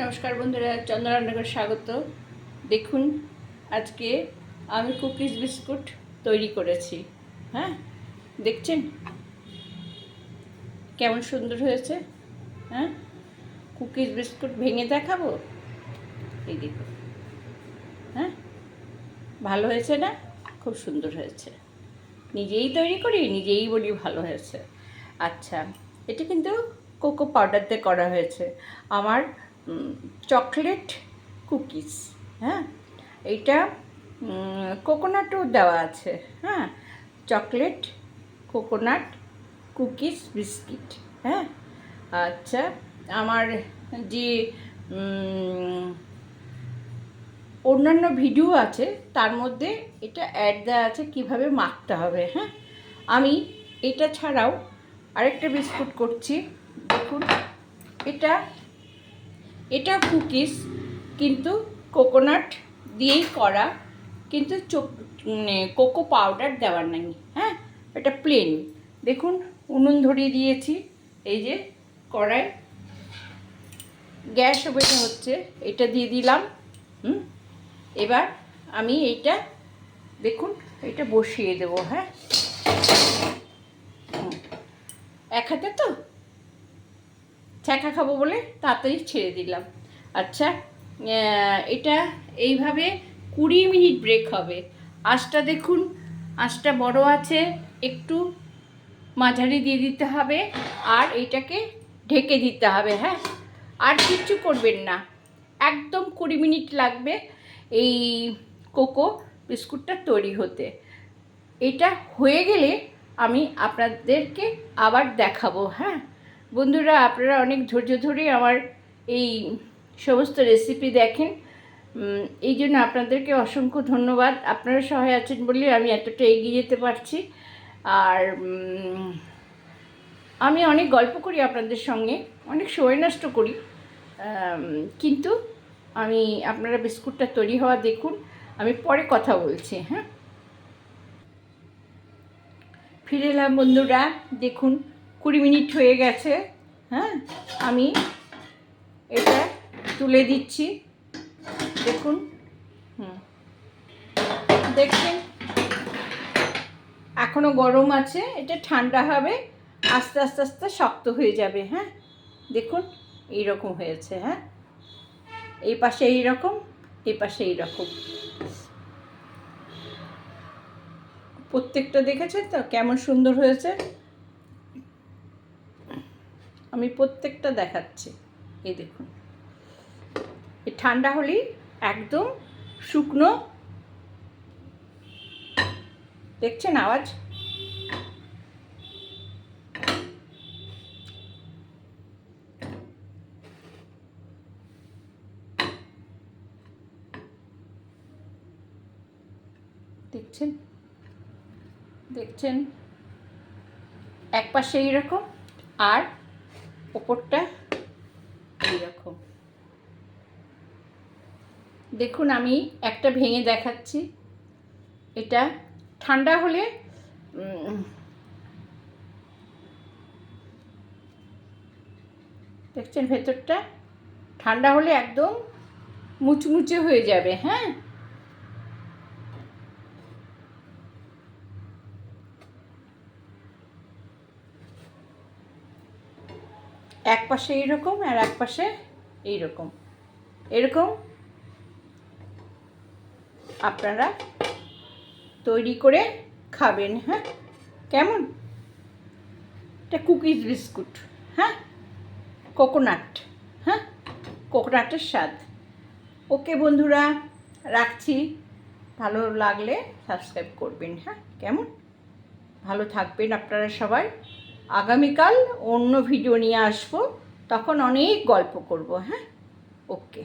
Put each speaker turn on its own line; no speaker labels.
নমস্কার বন্ধুরা চন্দ্ররান্নাঘর স্বাগত। দেখুন, আজকে আমি কুকিজ বিস্কুট তৈরি করেছি। হ্যাঁ দেখছেন? কেমন সুন্দর হয়েছে? হ্যাঁ কুকিজ বিস্কুট ভেঙে দেখাবো? এই দেখুন। হ্যাঁ ভালো হয়েছে না? খুব সুন্দর হয়েছে। নিজেই তৈরি করি, নিজেই বলি ভালো হয়েছে। আচ্ছা এটা কিন্তু কোকো পাউডার দিয়ে করা হয়েছে। আমার চকলেট কুকিজ হ্যাঁ? এইটা কোকোনাটও দেওয়া আছে হ্যাঁ? চকলেট, কোকোনাট, কুকিজ, বিস্কিট হ্যাঁ? আচ্ছা আমার যে অন্যান্য ভিডিও আছে, তার মধ্যে এটা অ্যাড দেওয়া আছে কীভাবে মাখতে হবে হ্যাঁ? আমি এটা ছাড়াও আরেকটা বিস্কুট করছি, দেখুন, এটা এটা কুকিজ কিন্তু কোকোনাট দিয়েই করা, কিন্তু মানে কোকো পাউডার দেওয়ার নাই হ্যাঁ? এটা প্লেন দেখুন, উনুন ধরিয়ে দিয়েছি, এই যে কড়াই। গ্যাস ওভেনে হচ্ছে, এটা দিয়ে দিলাম, হুম? এবার আমি এইটা, দেখুন, এটা বসিয়ে দেবো হ্যাঁ? এক হাতে তো? ছ্যাঁকা খাব বলে তাড়াতাড়ি ছেড়ে দিলাম। আচ্ছা এটা এইভাবে কুড়ি মিনিট ব্রেক হবে। আঁচটা দেখুন, আঁচটা বড় আছে, একটু মাঝারি দিয়ে দিতে হবে আর এইটাকে ঢেকে দিতে হবে হ্যাঁ? আর কিচ্ছু করবেন না। একদম কুড়ি মিনিট লাগবে এই কোকো বিস্কুটটা তৈরি হতে। এটা হয়ে গেলে আমি আপনাদেরকে আবার দেখাবো হ্যাঁ? বন্ধুরা, আপনারা অনেক ধৈর্য ধরে আমার এই সমস্ত রেসিপি দেখেন। এই জন্য আপনাদেরকে অসংখ্য ধন্যবাদ। আপনারা সহায় আছেন বলে আমি এতটা এগিয়ে যেতে পারছি। আর আমি অনেক গল্প করি আপনাদের সঙ্গে, অনেক সময় নষ্ট করি। কিন্তু আমি, আপনারা বিস্কুটটা তৈরি হওয়া দেখুন, আমি পরে কথা বলছি হ্যাঁ? ফিরে এলাম বন্ধুরা, দেখুন কুড়ি মিনিট হয়ে গেছে হ্যাঁ? আমি এটা তুলে দিচ্ছি। দেখুন, হুম। দেখছেন? এখনও গরম আছে, এটা ঠান্ডা হবে, আস্তে আস্তে আস্তে শক্ত হয়ে যাবে হ্যাঁ? দেখুন এই রকম হয়েছে হ্যাঁ? এই পাশে এই রকম এই পাশে এই রকম প্রত্যেকটা দেখেছেন তো? কেমন সুন্দর হয়েছে? আমি প্রত্যেকটা দেখাচ্ছি। এই দেখুন। ঠান্ডা হলেই একদম শুকনো। দেখছেন আওয়াজ? দেখছেন? দেখছেন? এক পাশে এইরকম আর ওপরটা এইরকম দেখুন, আমি একটা ভেঙে দেখাচ্ছি। এটা ঠান্ডা হলে দেখছেন ভেতরটা? ঠান্ডা হলে একদম মুচমুচে হয়ে যাবে হ্যাঁ? এক পাশে এইরকম আর এক পাশে এইরকম। এরকম আপনারা তৈরি করে খাবেন হ্যাঁ? কেমন? এটা কুকিজ বিস্কুট হ্যাঁ? কোকোনাট হ্যাঁ? কোকোনাটের স্বাদ। ওকে বন্ধুরা, রাখছি। ভালো লাগলে সাবস্ক্রাইব করবেন হ্যাঁ? কেমন? ভালো থাকবেন আপনারা সবাই। আগামীকাল অন্য ভিডিও নিয়ে আসব। তখন অনেক গল্প করব হ্যাঁ? ওকে